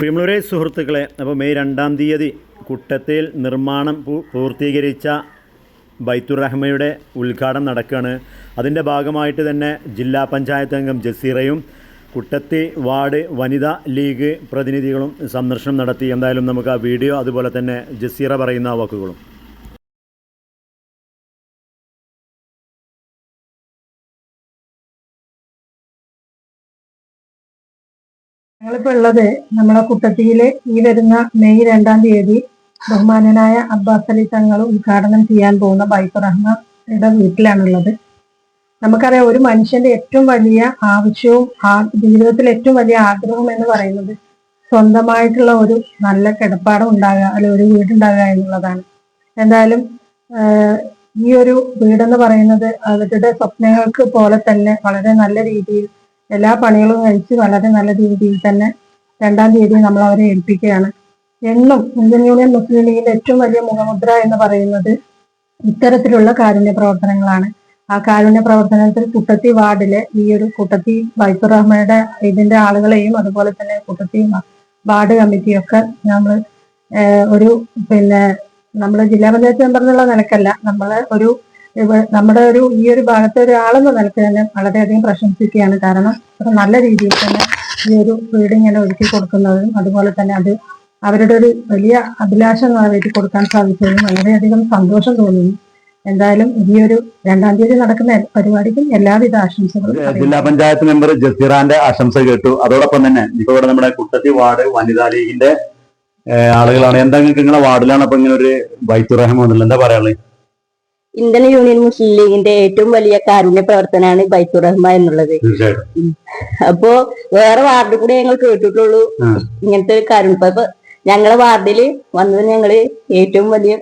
പ്രിയമുള്ളവരെ സുഹൃത്തുക്കളെ അപ്പോൾ മെയ് രണ്ടാം തീയതി കുട്ടത്തിൽ നിർമ്മാണം പൂർത്തീകരിച്ച ബൈത്തുർ റഹ്മയുടെ ഉദ്ഘാടനം നടക്കുകയാണ്. അതിന്റെ ഭാഗമായിട്ട് തന്നെ ജില്ലാ പഞ്ചായത്ത് അംഗം ജസീറയും കുട്ടത്തി വാർഡ് വനിതാ ലീഗ് പ്രതിനിധികളും സന്ദർശനം നടത്തി. എന്തായാലും നമുക്ക് ആ വീഡിയോ അതുപോലെ തന്നെ ജസീറ പറയുന്ന വാക്കുകളും. ഞങ്ങളിപ്പോ ഉള്ളത് നമ്മളെ കുട്ടത്തിയിൽ ഈ വരുന്ന മെയ് രണ്ടാം തീയതി ബഹുമാനനായ അബ്ബാസ് അലി തങ്ങൾ ഉദ്ഘാടനം ചെയ്യാൻ പോകുന്ന ബൈക്ക് റഹ്മയുടെ വീട്ടിലാണുള്ളത്. നമുക്കറിയാം ഒരു മനുഷ്യന്റെ ഏറ്റവും വലിയ ആവശ്യവും ജീവിതത്തിൽ ഏറ്റവും വലിയ ആഗ്രഹം എന്ന് പറയുന്നത് സ്വന്തമായിട്ടുള്ള ഒരു നല്ല കിടപ്പാടം ഉണ്ടാകുക അല്ലെ ഒരു വീടുണ്ടാകുക എന്നുള്ളതാണ്. എന്തായാലും ഈ ഒരു വീടെന്ന് പറയുന്നത് അവരുടെ സ്വപ്നങ്ങൾക്ക് പോലെ തന്നെ വളരെ നല്ല രീതിയിൽ എല്ലാ പണികളും കഴിച്ച് വളരെ നല്ല രീതിയിൽ തന്നെ രണ്ടാം തീയതി നമ്മൾ അവരെ ഏൽപ്പിക്കുകയാണ്. എന്നും ഇന്ത്യൻ യൂണിയൻ മുസ്ലിം ലീഗിന്റെ ഏറ്റവും വലിയ മുഖമുദ്ര എന്ന് പറയുന്നത് ഇത്തരത്തിലുള്ള കാരുണ്യ പ്രവർത്തനങ്ങളാണ്. ആ കാരുണ്യ പ്രവർത്തനത്തിൽ കുട്ടത്തി വാർഡിലെ ഈ ഒരു കുട്ടത്തി ബൈത്തുർ റഹ്മയുടെ ഇതിന്റെ ആളുകളെയും അതുപോലെ തന്നെ കുട്ടത്തി വാർഡ് കമ്മിറ്റിയൊക്കെ നമ്മൾ ഒരു പിന്നെ നമ്മൾ ജില്ലാ പഞ്ചായത്ത് മെമ്പർ എന്നുള്ള നിലക്കല്ല. നമ്മൾ ഒരു നമ്മുടെ ഒരു ഈ ഒരു ഭാഗത്തെ ഒരാളെന്ന നിലയ്ക്ക് തന്നെ വളരെയധികം പ്രശംസിക്കുകയാണ്. കാരണം അത് നല്ല രീതിയിൽ തന്നെ ഈ ഒരു വീട് ഇങ്ങനെ ഒരുക്കി കൊടുക്കുന്നതും അതുപോലെ തന്നെ അത് അവരുടെ ഒരു വലിയ അഭിലാഷം നിറവേറ്റി കൊടുക്കാൻ സാധിച്ചതും വളരെയധികം സന്തോഷം തോന്നുന്നു. എന്തായാലും ഈ ഒരു രണ്ടാം തീയതി നടക്കുന്ന പരിപാടിക്കും എല്ലാവിധ ആശംസകളും ജില്ലാ പഞ്ചായത്ത് മെമ്പർ ജസീറാന്റെ ആശംസ കേട്ടു. അതോടൊപ്പം തന്നെ ഇപ്പൊ ഇവിടെ നമ്മുടെ കുട്ടത്തി വാർഡ് വനിതാ ലീഗിന്റെ ആളുകളാണ്. എന്താ നിങ്ങൾക്ക് നിങ്ങളെ വാർഡിലാണ് അപ്പൊ ഇങ്ങനെ ഒരു ബൈത്തുറഹം വന്നില്ല എന്താ പറയാനുള്ളത്? ഇന്ത്യൻ യൂണിയൻ മുസ്ലിം ലീഗിന്റെ ഏറ്റവും വലിയ കാരുണ്യ പ്രവർത്തനമാണ് ബൈത്തുർ റഹ്മാൻ എന്നുള്ളത്. അപ്പോ വേറെ വാർഡിൽ കൂടെ ഞങ്ങൾ കേട്ടിട്ടുള്ളൂ. ഇങ്ങനത്തെ ഒരു കാരുണ്യ ഞങ്ങളെ വാർഡിൽ വന്നത് ഞങ്ങൾ ഏറ്റവും വലിയ